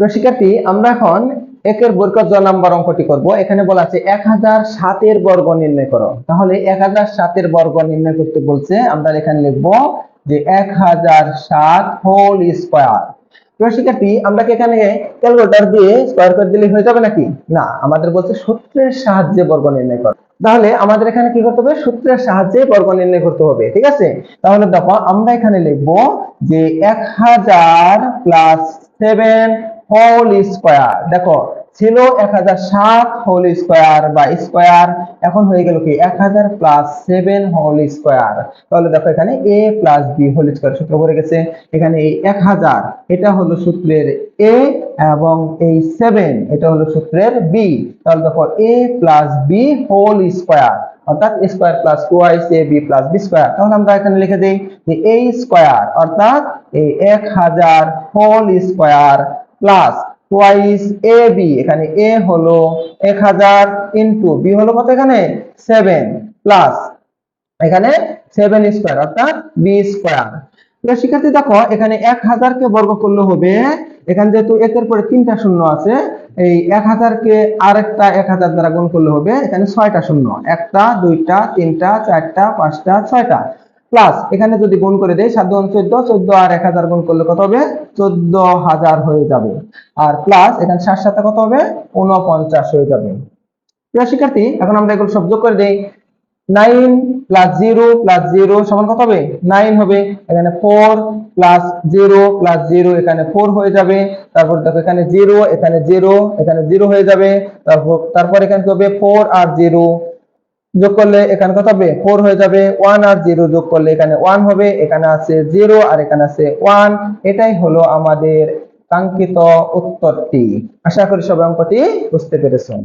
শিক্ষার্থী, আমরা এখন একের বর্গজ নাম্বার অঙ্কটি করব। এখানে বলা আছে এক হাজার সাতের বর্গ নির্ণয় করো। তাহলে এক হাজার সাতের বর্গ নির্ণয় করতে বলছে, আমরা এখানে লিখব যে এক হাজার সাত হোল স্কোয়ার। শিক্ষার্থী, আমরা কি এখানে দিয়ে স্কোয়ার করে দিলে হয়ে যাবে নাকি? না, আমাদের বলছে সূত্রের সাহায্যে বর্গ নির্ণয় করো। তাহলে আমাদের এখানে কি করতে হবে? সূত্রের সাহায্যে বর্গ নির্ণয় করতে হবে, ঠিক আছে? তাহলে দেখো, আমরা এখানে লিখব যে এক হাজার প্লাস সেভেন হোল স্কোয়ার দেখো, ছিল এক হাজার সাত হোল স্কোয়ার বা স্কোয়ার এখন হয়ে গেল কি? এক হাজার প্লাস সেভেন হোল স্কোয়ার তাহলে দেখো এখানে A plus B whole square সূত্র পড়ে গেছে। এখানে এই এক হাজার, এটা হলো সূত্রের এ এবং এই সেভেন এটা হলো সূত্রের বি তাহলে দেখো A plus B whole square অর্থাৎ square plus twice A B plus B square তাহলে আমরা এখানে লিখে দিই যে এই স্কোয়ার অর্থাৎ এই এক হাজার whole square plus twice A B এখানে এ হলো এক হাজার ইন্টু বি হলো কত এখানে? সেভেন প্লাস এখানে সেভেন স্কোয়ার অর্থাৎ বি স্কোয়ার শিক্ষার্থী দেখো, এখানে এক হাজারকে বর্গ করলে হবে, এখানে যেহেতু একের পরে তিনটা শূন্য আছে, এই এক হাজারকে আরেকটা এক হাজার দ্বারা গুণ করলে হবে, এখানে ছয়টা শূন্য। একটা, দুইটা, তিনটা, চারটা, পাঁচটা, ছয়টা। প্লাস এখানে যদি গুণ করে দেয় সাত গুণ চোদ্দ চোদ্দ আর এক হাজার গুণ করলে কত হবে? চোদ্দ হাজার হয়ে যাবে। আর প্লাস এখানে সাত সাথে কত হবে? উনপঞ্চাশ হয়ে যাবে। প্রিয় শিক্ষার্থী, এখন আমরা এগুলো সব যোগ করে দেই। Nine plus zero plus zero সমান কত হবে? নাইন হবে। এখানে four plus zero plus zero এখানে ফোর হয়ে যাবে। তারপর দেখো এখানে জিরো এখানে জিরো এখানে জিরো হয়ে যাবে। তারপর তারপর এখানে হবে? ফোর আর জিরো যোগ করলে এখানে কত হবে? ফোর হয়ে যাবে। ওয়ান আর জিরো যোগ করলে এখানে ওয়ান হবে, এখানে আছে জিরো আর এখানে আছে ওয়ান এটাই হলো আমাদের কাঙ্ক্ষিত উত্তরটি। আশা করি সবাই অঙ্কটি বুঝতে পেরেছেন।